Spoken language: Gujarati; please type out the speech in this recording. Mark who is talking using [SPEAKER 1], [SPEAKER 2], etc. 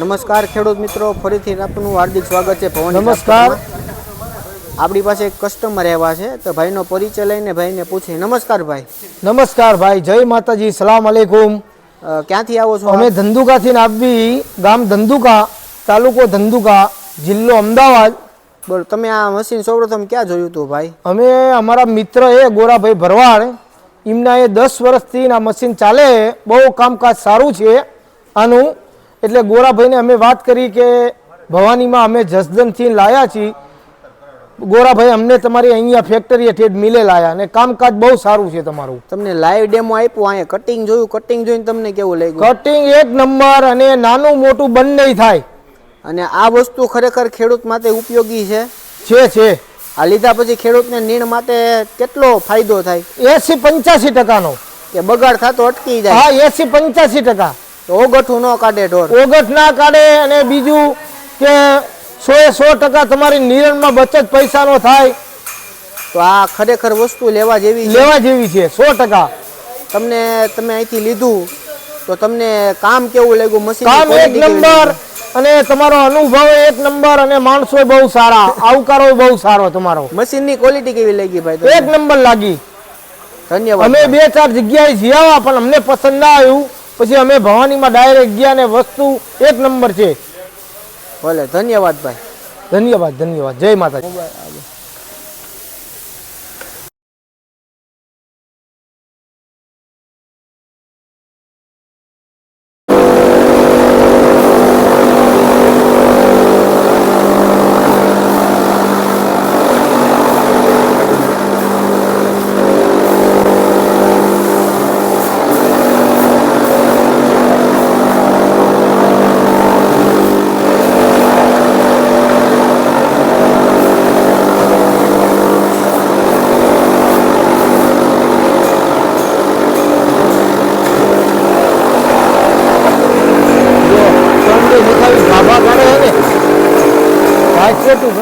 [SPEAKER 1] નમસ્કાર ખેડૂત મિત્રો ફરીથી આપનું હાર્દિક સ્વાગત છે ભવન
[SPEAKER 2] નમસ્કાર.
[SPEAKER 1] આપણી પાસે એક કસ્ટમર આવ્યા છે તો ભાઈનો પરિચય લઈને ભાઈને પૂછીએ. નમસ્કાર ભાઈ.
[SPEAKER 2] નમસ્કાર ભાઈ જય માતાજી સલામ અલેકુમ
[SPEAKER 1] ક્યાંથી આવો છો
[SPEAKER 2] અમે ધંધુકાથી નાબી ગામ ધંધુકા તાલુકો ધંધુકા જિલ્લો અમદાવાદ.
[SPEAKER 1] બોલો તમે આ મશીન સૌપ્રથમ ક્યાં જોયું હતું ભાઈ?
[SPEAKER 2] અમે અમારા મિત્ર એ ગોરાભાઈ ભરવાડ એમના એ દસ વર્ષથી આ મશીન ચાલે બહુ કામકાજ સારું છે. આનું એટલે ગોરાભાઈને અમે વાત કરી કે ભવાનીમાં અમે જસદનથી લાયા છીએ. ગોરાભાઈ અમને તમારી અહીંયા ફેક્ટરી ઠેઠ મિલે લાયા અને કામકાજ બહુ સારું છે તમારું.
[SPEAKER 1] તમને લાઈવ ડેમો આપ્યો અહીંયા કટિંગ જોયું કટિંગ જોઈને તમને કેવું લાગ્યું?
[SPEAKER 2] કટિંગ એક નંબર અને નાનું મોટું બંને થાય.
[SPEAKER 1] અને આ વસ્તુ ખરેખર ખેડૂત માટે ઉપયોગી છે?
[SPEAKER 2] છે છે.
[SPEAKER 1] આ લીધા પછી ખેડૂતને નીણ માટે કેટલો ફાયદો થાય?
[SPEAKER 2] એસી પંચ્યાસી ટકાનો.
[SPEAKER 1] કે બગાડ થતો અટકી જાય.
[SPEAKER 2] હા એસી પંચ્યાસી ટકા.
[SPEAKER 1] ઓગઠું ન કાઢે ઢોર.
[SPEAKER 2] ઓગઠ ના કાઢે અને બીજું કે સો એ સો ટકા તમારી નિરણમાં બચત પૈસાનો થાય.
[SPEAKER 1] તો આ ખરેખર વસ્તુ લેવા જેવી
[SPEAKER 2] લેવા જેવી છે સો ટકા.
[SPEAKER 1] તમને તમે અહીંથી લીધું તો તમને કામ કેવું લાગ્યું? મશીન
[SPEAKER 2] કામ એક નંબર અને તમારો અનુભવ એક નંબર અને માણસો બહુ સારા આવકારો બહુ સારો તમારો.
[SPEAKER 1] મશીનની ક્વોલિટી કેવી લાગી ભાઈ
[SPEAKER 2] એક નંબર લાગી.
[SPEAKER 1] ધન્યવાદ
[SPEAKER 2] અમે બે ચાર જગ્યાએ જીવ્યા પણ અમને પસંદ ના આવ્યું. પછી અમે ભવાનીમાં ડાયરેક્ટ ગયા ને વસ્તુ એક નંબર છે.
[SPEAKER 1] ભલે ધન્યવાદ ભાઈ.
[SPEAKER 2] ધન્યવાદ ધન્યવાદ. જય માતાજી. Vai ser do ramo.